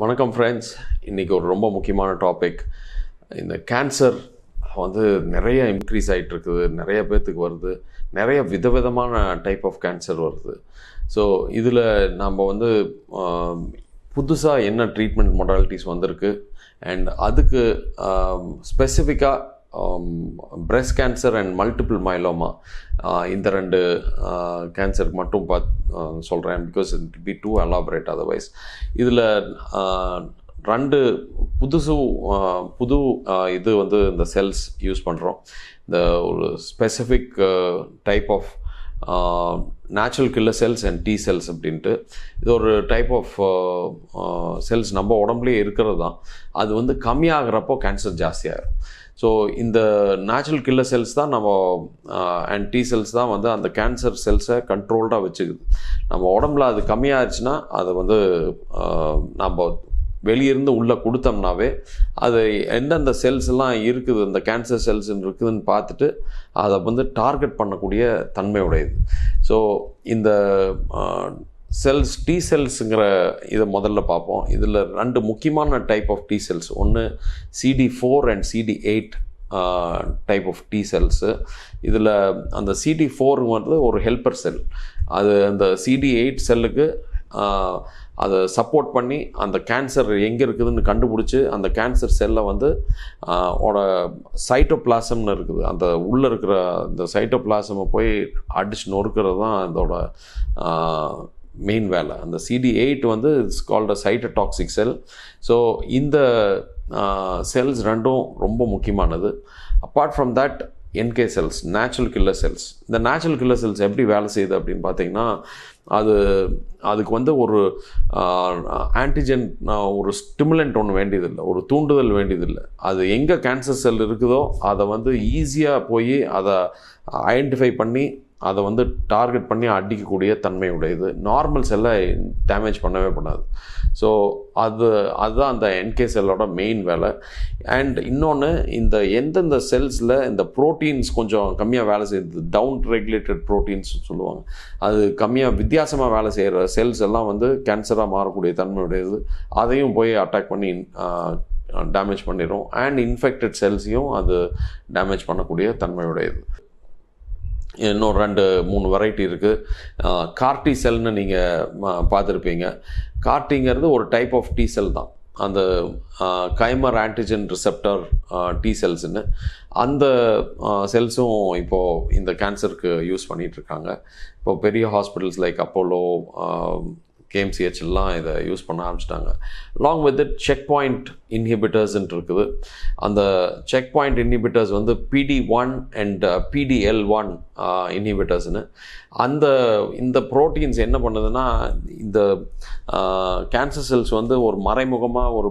வணக்கம் ஃப்ரெண்ட்ஸ் இன்றைக்கி ஒரு ரொம்ப முக்கியமான டாபிக் இந்த கேன்சர் வந்து நிறைய இன்க்ரீஸ் ஆகிட்டு இருக்குது. நிறைய பேர்த்துக்கு வருது. நிறைய விதவிதமான டைப் ஆஃப் கேன்சர் வருது. ஸோ இதில் நம்ம வந்து புதுசாக என்ன ட்ரீட்மெண்ட் மொடாலிட்டிஸ் வந்திருக்கு? அண்ட் அதுக்கு ஸ்பெசிஃபிக்காக Um, breast cancer and multiple myeloma இந்த ரெண்டு uh, கேன்சருக்கு மட்டும் பாத் சொல்கிறேன் because it be to elaborate otherwise இதில் ரெண்டு புதுசு uh, புது uh, இது வந்து இந்த செல்ஸ் யூஸ் பண்ணுறோம் இந்த ஒரு specific type of natural killer cells and T cells அப்படின்ட்டு. இது ஒரு டைப் ஆஃப் செல்ஸ் நம்ம உடம்புலேயே இருக்கிறது தான். அது வந்து கம்மியாகிறப்போ கேன்சர் ஜாஸ்தியாகிடும் ஸோ இந்த நேச்சுரல் கில்லர் செல்ஸ் தான் நம்ம அண்ட் டி செல்ஸ் தான் வந்து அந்த கேன்சர் செல்ஸை கண்ட்ரோல்டாக வச்சுக்குது. நம்ம உடம்புல அது கம்மியாகிடுச்சுன்னா அதை வந்து நம்ம வெளியிருந்து உள்ளே கொடுத்தோம்னாவே அது எந்தெந்த செல்ஸ் எல்லாம் இருக்குது இந்த கேன்சர் செல்ஸ் இருக்குதுன்னு பார்த்துட்டு அதை வந்து டார்கெட் பண்ணக்கூடிய தன்மை உடையது. ஸோ இந்த செல்ஸ் டி செல்ஸுங்கிற இதை முதல்ல பார்ப்போம். இதில் ரெண்டு முக்கியமான டைப் ஆஃப் டி செல்ஸ் ஒன்று CD four and CD eight type of T cells இதில் அந்த சிடி ஃபோருங்கிறது ஒரு ஹெல்ப்பர் செல் அது அந்த சிடி எயிட் செல்லுக்கு அதை சப்போர்ட் பண்ணி அந்த கேன்சர் எங்கே இருக்குதுன்னு கண்டுபிடிச்சி அந்த கேன்சர் செல்லை வந்து ஓட சைட்டோபிளாசம்னு இருக்குது. அந்த உள்ளே இருக்கிற அந்த சைட்டோபிளாசமை போய் அடிச்சு நொறுக்கிறது தான் இதோட மெயின் வேலை. அந்த சிடி எயிட் வந்து it's called a cytotoxic cell so இந்த செல்ஸ் ரெண்டும் ரொம்ப முக்கியமானது. Apart from that NK cells natural killer cells இந்த நேச்சுரல் கில்லர் செல்ஸ் எப்படி வேலை செய்யுது அப்படின்னு பார்த்தீங்கன்னா அது அதுக்கு வந்து ஒரு ஆன்டிஜென் ஒரு ஸ்டிமுலண்ட் ஒன்று வேண்டியதில்லை. ஒரு தூண்டுதல் வேண்டியதில்லை. அது எங்கே கேன்சர் செல் இருக்குதோ அதை வந்து ஈஸியாக போய் அதை ஐடென்டிஃபை பண்ணி அதை வந்து டார்கெட் பண்ணி அடிக்கக்கூடிய தன்மை உடையது. நார்மல் செல்லை டேமேஜ் பண்ணவே பண்ணாது. ஸோ அது அதுதான் அந்த என்கே செல்லோட மெயின் வேலை. அண்ட் இன்னொன்று இந்த எந்தெந்த செல்ஸில் இந்த ப்ரோட்டீன்ஸ் கொஞ்சம் கம்மியாக வேலை செய்யுது. டவுன் ரெகுலேட்டட் ப்ரோட்டீன்ஸ் சொல்லுவாங்க. அது கம்மியாக வித்தியாசமாக வேலை செய்கிற செல்ஸ் எல்லாம் வந்து கேன்சராக மாறக்கூடிய தன்மை உடையது. அதையும் போய் அட்டாக் பண்ணி டேமேஜ் பண்ணிடும் அண்ட் இன்ஃபெக்டட் செல்ஸையும் அது டேமேஜ் பண்ணக்கூடிய தன்மையுடையது இன்னும் ரெண்டு மூணு வெரைட்டி இருக்குது கார்டி செல்னு நீங்கள் பார்த்துருப்பீங்க. கார்டிங்கிறது ஒரு டைப் ஆஃப் டி செல் தான். அந்த கைமர் ஆன்டிஜன் ரிசெப்டர் டி செல்ஸ்னு அந்த செல்ஸும் இப்போது இந்த கேன்சருக்கு யூஸ் பண்ணிகிட்ருக்காங்க இப்போ பெரிய ஹாஸ்பிட்டல்ஸ் லைக் அப்போலோ கேஎம்சிஹெச் எல்லாம் இதை யூஸ் பண்ண ஆரம்பிச்சிட்டாங்க. Long with it check point இன்ஹிபிட்டர்ஸ்ன்ட்டு இருக்குது. அந்த செக் பாயிண்ட் இன்ஹிபிட்டர்ஸ் வந்து PD one and PDL one இன்ஹிபிட்டர்ஸ்னு அந்த இந்த ப்ரோட்டீன்ஸ் என்ன பண்ணுதுன்னா இந்த uh, கேன்சர் செல்ஸ் வந்து ஒரு மறைமுகமாக ஒரு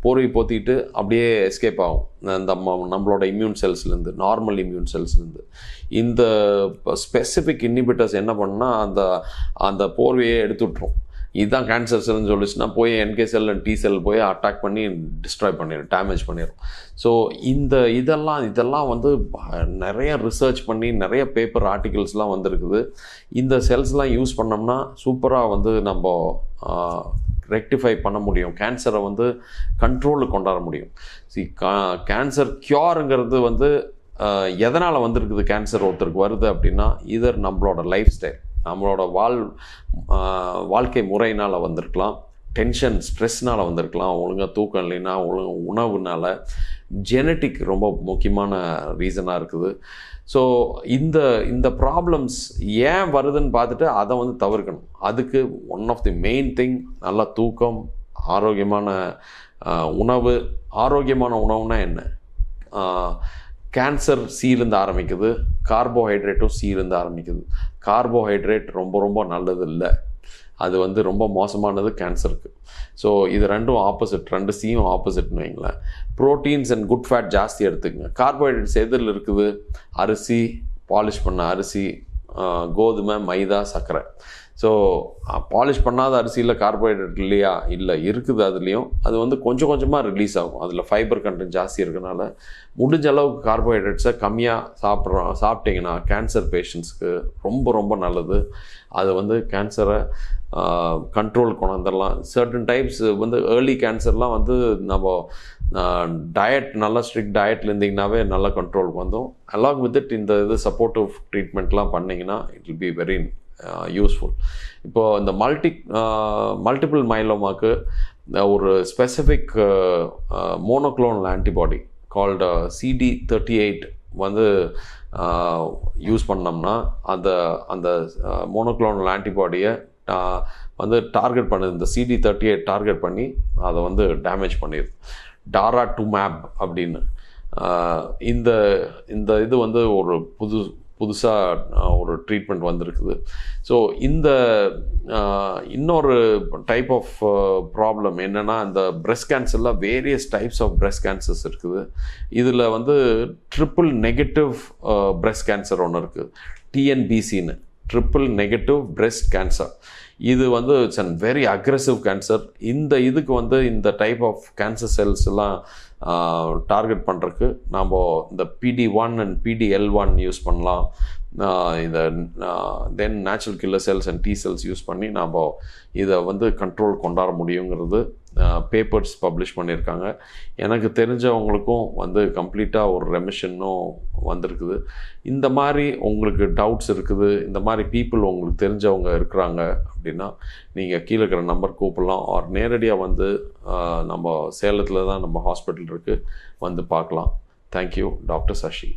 போர்வை போத்திட்டு அப்படியே எஸ்கேப் ஆகும். இந்த ம- நம்மளோட இம்யூன் செல்ஸ்லேருந்து நார்மல் இம்யூன் செல்ஸ்லேருந்து இந்த ஸ்பெசிஃபிக் இன்ஹிபிட்டர்ஸ் என்ன பண்ணா அந்த அந்த போர்வையே எடுத்து விட்ரும் இதுதான் கேன்சர் செல்னு சொல்லிச்சுன்னா போய் என்கே செல் டி செல் போய் அட்டாக் பண்ணி டிஸ்ட்ராய் பண்ணிடும் டேமேஜ் பண்ணிடும் ஸோ இந்த இதெல்லாம் இதெல்லாம் வந்து நிறைய ரிசர்ச் பண்ணி நிறைய பேப்பர் ஆர்டிகிள்ஸ்லாம் வந்திருக்குது. இந்த செல்ஸ்லாம் யூஸ் பண்ணோம்னா சூப்பராக வந்து நம்ம ரெக்டிஃபை பண்ண முடியும். கேன்சரை வந்து கண்ட்ரோலுக்கு கொண்டாட முடியும். சி கா கேன்சர் க்யூருங்கிறது வந்து எதனால் வந்திருக்குது கேன்சர் ஒருத்தருக்கு வருது அப்படின்னா இதர் நம்மளோட லைஃப் ஸ்டைல் நம்மளோட வாழ் வாழ்க்கை முறையினால் வந்திருக்கலாம். டென்ஷன் ஸ்ட்ரெஸ்னால் வந்திருக்கலாம். ஒழுங்காக தூக்கம் இல்லைன்னா ஒழுங்கு உணவுனால ஜெனட்டிக் ரொம்ப முக்கியமான ரீசனாக இருக்குது. ஸோ இந்த இந்த ப்ராப்ளம்ஸ் ஏன் வருதுன்னு பார்த்துட்டு அதை வந்து தவிர்க்கணும். அதுக்கு one of the main thing நல்லா தூக்கம் ஆரோக்கியமான உணவு. ஆரோக்கியமான உணவுனா என்ன? கேன்சர் சீலேருந்து ஆரம்பிக்குது. கார்போஹைட்ரேட்டும் சீருந்த ஆரம்பிக்குது. கார்போஹைட்ரேட் ரொம்ப ரொம்ப நல்லது இல்லை அது வந்து ரொம்ப மோசமானது கேன்சருக்கு. ஸோ இது ரெண்டும் ஆப்போசிட் ரெண்டு சீயும் ஆப்போசிட்னு வைங்களேன். ப்ரோட்டீன்ஸ் அண்ட் குட் ஃபேட் ஜாஸ்தி எடுத்துக்கங்க. கார்போஹைட்ரேட்ஸ் எதில் இருக்குது? அரிசி பாலிஷ் பண்ண அரிசி கோதுமை மைதா சர்க்கரை. ஸோ பாலிஷ் பண்ணாத அரிசியில் கார்போஹைட்ரேட் இல்லையா? இல்லை இருக்குது அதுலேயும். அது வந்து கொஞ்சம் கொஞ்சமாக ரிலீஸ் ஆகும். அதில் ஃபைபர் கண்டென்ட் ஜாஸ்தி இருக்கனால முடிஞ்ச அளவுக்கு கார்போஹைட்ரேட்ஸை கம்மியாக சாப்பிட்றோம் சாப்பிட்டீங்கன்னா கேன்சர் பேஷண்ட்ஸ்க்கு ரொம்ப ரொம்ப நல்லது. அது வந்து கேன்சரை கண்ட்ரோல் கொண்டாந்துடலாம் சர்டன் டைப்ஸ் வந்து ஏர்லி கேன்சர்லாம் வந்து நம்ம டயட் நல்லா ஸ்ட்ரிக்ட் டயட்டில் இருந்தீங்கன்னாவே நல்லா கண்ட்ரோலுக்கு வந்தோம் அலாங் வித் இட் இந்த இது சப்போர்ட்டிவ் ட்ரீட்மெண்ட்லாம் பண்ணிங்கன்னா it will be very Uh, useful இப்போது இந்த மல்டி மல்டிபிள் மைலோமாக்கு ஒரு specific monoclonal antibody called CD thirty eight வந்து uh, யூஸ் பண்ணோம்னா அந்த அந்த uh, மோனோக்ளோனல் ஆன்டிபாடியை வந்து டார்கெட் பண்ணுது இந்த சிடி தேர்ட்டி எயிட் டார்கெட் பண்ணி அதை வந்து டேமேஜ் பண்ணிடுது டாரா டு மேப் அப்படின்னு இந்த இந்த இது வந்து ஒரு புது புதுசாக ஒரு ட்ரீட்மெண்ட் வந்திருக்குது. ஸோ இந்த இன்னொரு டைப் ஆஃப் ப்ராப்ளம் என்னென்னா இந்த breast கேன்சரில் various types of breast cancers இருக்குது. இதில் வந்து ட்ரிப்புள் நெகட்டிவ் பிரெஸ்ட் கேன்சர் ஒன்று இருக்குது டிஎன்பிசின்னு ட்ரிப்புள் நெகட்டிவ் பிரெஸ்ட் கேன்சர் இது வந்து it's and very aggressive cancer இந்த இதுக்கு வந்து இந்த டைப் ஆஃப் கேன்சர் செல்ஸ் எல்லாம் டார்கெட் பண்ணுறதுக்கு நாம் இந்த PD one and PDL one use பண்ணலாம். இந்த then natural killer cells and T cells use பண்ணி நாம் இதை வந்து கண்ட்ரோல் கொண்டாட முடியுங்கிறது பேப்பர்ஸ் பப்ளிஷ் பண்ணியிருக்காங்க. எனக்கு தெரிஞ்சவங்களுக்கும் வந்து கம்ப்ளீட்டாக ஒரு ரெமிஷனும் வந்திருக்குது. இந்த மாதிரி உங்களுக்கு டவுட்ஸ் இருக்குது இந்த மாதிரி பீப்புள் உங்களுக்கு தெரிஞ்சவங்க இருக்கிறாங்க அப்படின்னா நீங்கள் கீழே இருக்கிற நம்பர் கூப்பிடலாம். ஆர் நேரடியாக வந்து நம்ம சேலத்தில் தான் நம்ம ஹாஸ்பிட்டல் இருக்குது வந்து பார்க்கலாம். Thank you doctor Shashi